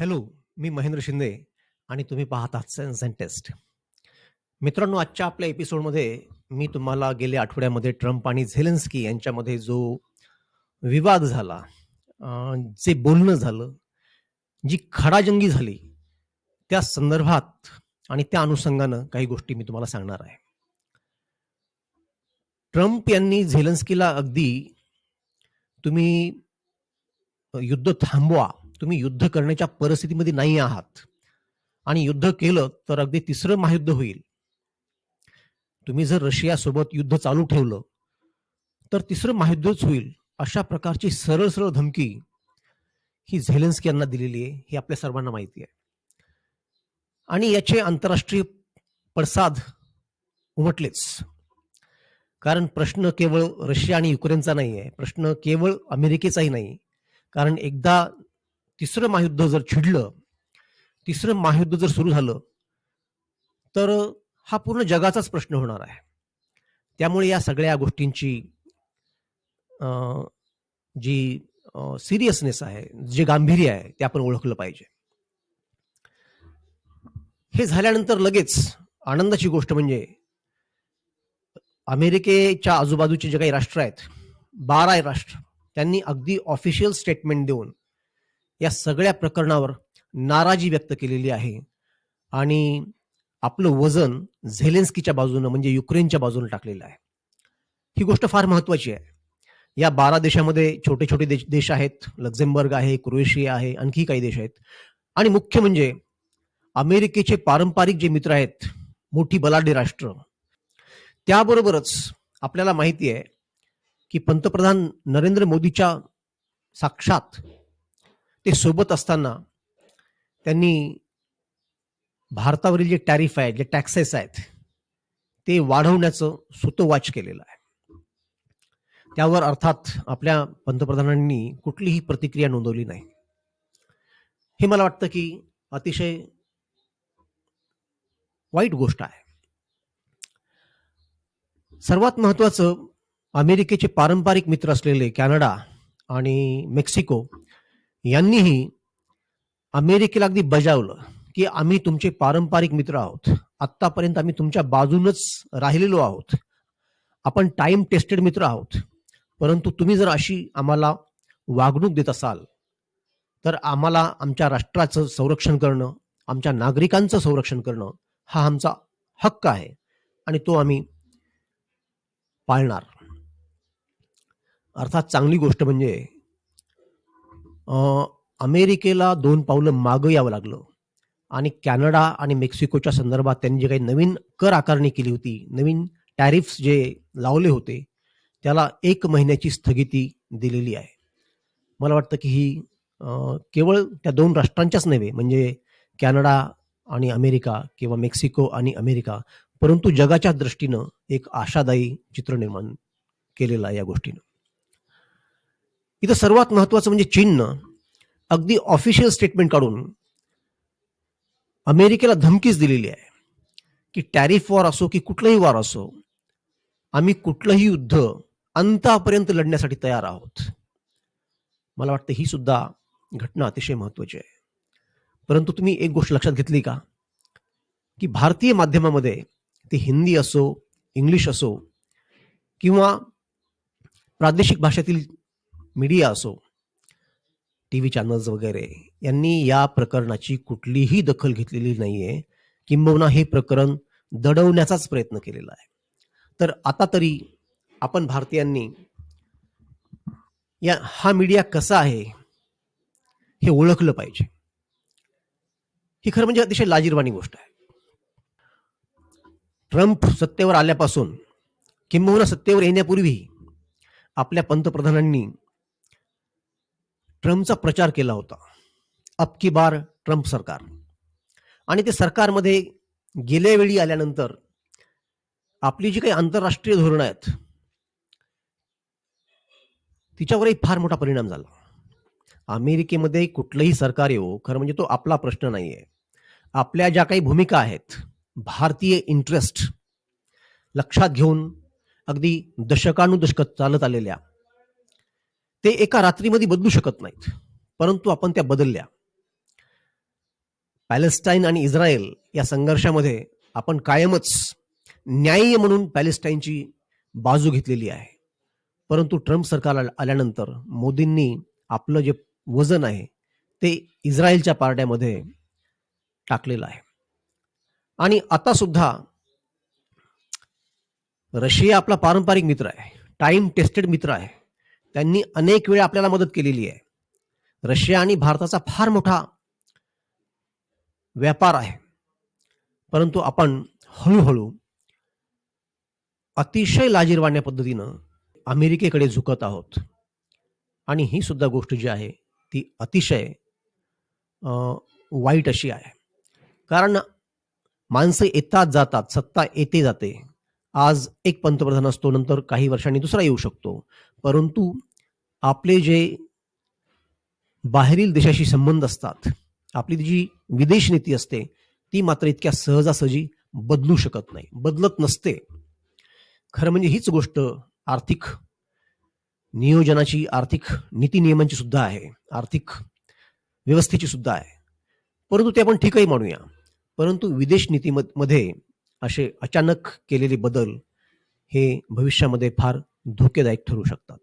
Hello, मी महेंद्र शिंदे आणि तुम्ही पाहत आहात सेन्स अँड टेस्ट. मित्रांनो, आजच्या आपल्या एपिसोडमध्ये मी तुम्हाला गेल्या आठवड्यामध्ये ट्रम्प आणि झेलेन्स्की यांच्यामध्ये जो विवाद झाला, जे बोलणं झालं, जी खडाजंगी झाली, त्या संदर्भात आणि त्या अनुषंगानं काही गोष्टी मी तुम्हाला सांगणार आहे. ट्रम्प यांनी झेलेन्स्कीला अगदी तुम्ही युद्ध थांबवा, तुम्ही युद्ध करण्याच्या परिस्थितीमध्ये नाही आहात आणि युद्ध केलं तर अगदी तिसरं महायुद्ध होईल. तुम्ही जर रशियासोबत युद्ध चालू ठेवलं, तर तिसरं महायुद्धच होईल. अशा प्रकारची सरळ-सरळ धमकी ही झेलेन्स्की यांना दिलेली आहे, हे आपल्या सर्वांना माहिती आहे. आणि याचे आंतरराष्ट्रीय पडसाद उमटलेच. कारण प्रश्न केवळ रशिया आणि युक्रेनचा नाही आहे. प्रश्न केवळ अमेरिकेचाही नाही. कारण एकदा तिसरं महायुद्ध जर छिडलं, तिसरं महायुद्ध जर सुरू झालं, तर हा पूर्ण जगाचाच प्रश्न होणार आहे. त्यामुळे या सगळ्या गोष्टींची जी सिरियसनेस आहे, जे गांभीर्य आहे, ते आपण ओळखलं पाहिजे. हे झाल्यानंतर लगेच आनंदाची गोष्ट म्हणजे अमेरिकेच्या आजूबाजूचे जे काही राष्ट्र आहेत, 12 राष्ट्र, त्यांनी अगदी ऑफिशियल स्टेटमेंट देऊन या सगळ्या प्रकरणावर नाराजी व्यक्त केलेली आहे आणि आपलं वजन झेलेन्स्कीच्या बाजूनं म्हणजे युक्रेनच्या बाजूनं टाकलेलं आहे. ही गोष्ट फार महत्वाची आहे. या 12 देशामध्ये छोटे-छोटे देश देश आहेत. लक्झेंबर्ग आहे, क्रोएशिया आहे, आणखी काही देश आहेत. आणि मुख्य म्हणजे अमेरिकेचे पारंपरिक जे मित्र आहेत, मोठी बलाढ्य राष्ट्र, त्याबरोबरच आपल्याला माहिती आहे, की पंतप्रधान नरेंद्र मोदीच्या साक्षात ते सोबत असताना त्यांनी भारतावरील जे टॅरिफ आहेत जे टॅक्सेस आहेत, ते वाढवण्याचं सुतोवाच केलेलं आहे. त्यावर अर्थात आपल्या पंतप्रधानांनी कुठलीही प्रतिक्रिया नोंदवली नाही. हे मला वाटतं, की अतिशय वाईट गोष्ट आहे. सर्वात महत्वाचं अमेरिकेचे पारंपरिक मित्र असलेले कॅनडा आणि मेक्सिको यांनीही अमेरिकेला अगदी बजावलं, की आम्ही तुमचे पारंपरिक मित्र आहोत. आत्तापर्यंत आम्ही तुमच्या बाजूनच राहिलेलो आहोत. आपण टाइम टेस्टेड मित्र आहोत. परंतु तुम्ही जर अशी आम्हाला वागणूक देत असाल, तर आम्हाला आमच्या राष्ट्राचं संरक्षण करणं, आमच्या नागरिकांचं संरक्षण करणं हा आमचा हक्क आहे आणि तो आम्ही पाळणार. अर्थात चांगली गोष्ट म्हणजे अ, अमेरिकेला दोन पावलं मागं यावं लागलं आणि कॅनडा आणि मेक्सिकोच्या संदर्भात त्यांनी जे काही नवीन कर आकारणी केली होती, नवीन टॅरिफ्स जे लावले होते, त्याला एक महिन्याची स्थगिती दिलेली आहे. मला वाटतं, की ही अ, केवळ त्या दोन राष्ट्रांच्याच नव्हे, म्हणजे कॅनडा आणि अमेरिका किंवा मेक्सिको आणि अमेरिका, परंतु जगाच्या दृष्टीनं एक आशादायी चित्र निर्माण केलेलं आहे या गोष्टीनं. इथं सर्वात महत्वाचं म्हणजे चीननं अगदी ऑफिशियल स्टेटमेंट काढून अमेरिकेला धमकीच दिलेली आहे, की टॅरिफ वॉर असो की कुठलंही वॉर असो, आम्ही कुठलंही युद्ध अंतापर्यंत लढण्यासाठी तयार आहोत. मला वाटतं ही सुद्धा घटना अतिशय महत्वाची आहे. परंतु तुम्ही एक गोष्ट लक्षात घेतली का? की भारतीय माध्यमामध्ये ते हिंदी असो, इंग्लिश असो किंवा प्रादेशिक भाषेतील मीडिया असो, टीव्ही चॅनल्स वगैरे यांनी या प्रकरणाची कुठलीही दखल घेतलेली नाहीये. किंबहुना हे प्रकरण दडवण्याचाच प्रयत्न केलेला आहे. तर आता तरी आपण भारतीयांनी या हा मीडिया कसा आहे, हे ओळखलं पाहिजे. ही खरं म्हणजे अतिशय लाजिरवाणी गोष्ट आहे. ट्रम्प सत्तेवर आल्यापासून किंबहुना सत्तेवर येण्यापूर्वी आपल्या पंतप्रधानांनी ट्रम्पचा प्रचार केला होता. अब की बार ट्रम्प सरकार आणि ते सरकारमध्ये गेल्या वेळी आल्यानंतर आपली जी काही आंतरराष्ट्रीय धोरणं आहेत तिच्यावरही फार मोठा परिणाम झाला. अमेरिकेमध्ये कुठलंही सरकार येवो, खरं म्हणजे तो आपला प्रश्न नाही आहे आपल्या ज्या काही भूमिका आहेत, भारतीय इंटरेस्ट लक्षात घेऊन अगदी दशकानुदशक चालत आलेल्या, ते एका रात्रीमध्ये बदलू शकत नाहीत. परंतु आपण त्या बदलल्या. पॅलेस्टाईन आणि इस्रायल या संघर्षामध्ये आपण कायमच न्याय्य म्हणून पॅलेस्टाईनची बाजू घेतलेली आहे परंतु ट्रम्प सरकार आल्यानंतर मोदींनी आपलं जे वजन आहे ते इस्रायलच्या पारड्यामध्ये टाकलेलं आहे आणि आता सुद्धा रशिया आपला पारंपरिक मित्र आहे टाइम टेस्टेड मित्र आहे त्यांनी अनेक वेळा आपल्याला मदत केलेली आहे. रशिया आणि भारताचा फार मोठा व्यापार आहे. परंतु आपण हळूहळू अतिशय लाजीरवाण्या पद्धतीनं अमेरिकेकडे झुकत आहोत. आणि ही सुद्धा गोष्ट जी आहे ती अतिशय वाईट अशी आहे. कारण माणसं येतात जातात सत्ता येते जाते. आज एक पंतप्रधान असतो नंतर काही वर्षांनी दुसरा येऊ शकतो. परंतु आपले जे बाहेरील देशाशी संबंध असतात आपली जी विदेश नीती असते ती मात्र इतक्या सहजासहजी बदलू शकत नाही बदलत नसते. खरं म्हणजे हीच गोष्ट आर्थिक नियोजनाची आर्थिक नीती नियमांची सुद्धा आहे आर्थिक व्यवस्थेची सुद्धा आहे. परंतु ते आपण ठीकही मानूया. परंतु विदेश नीतीमध्ये असे अचानक केलेले बदल हे भविष्यामध्ये फार धोकेदायक ठरू शकतात.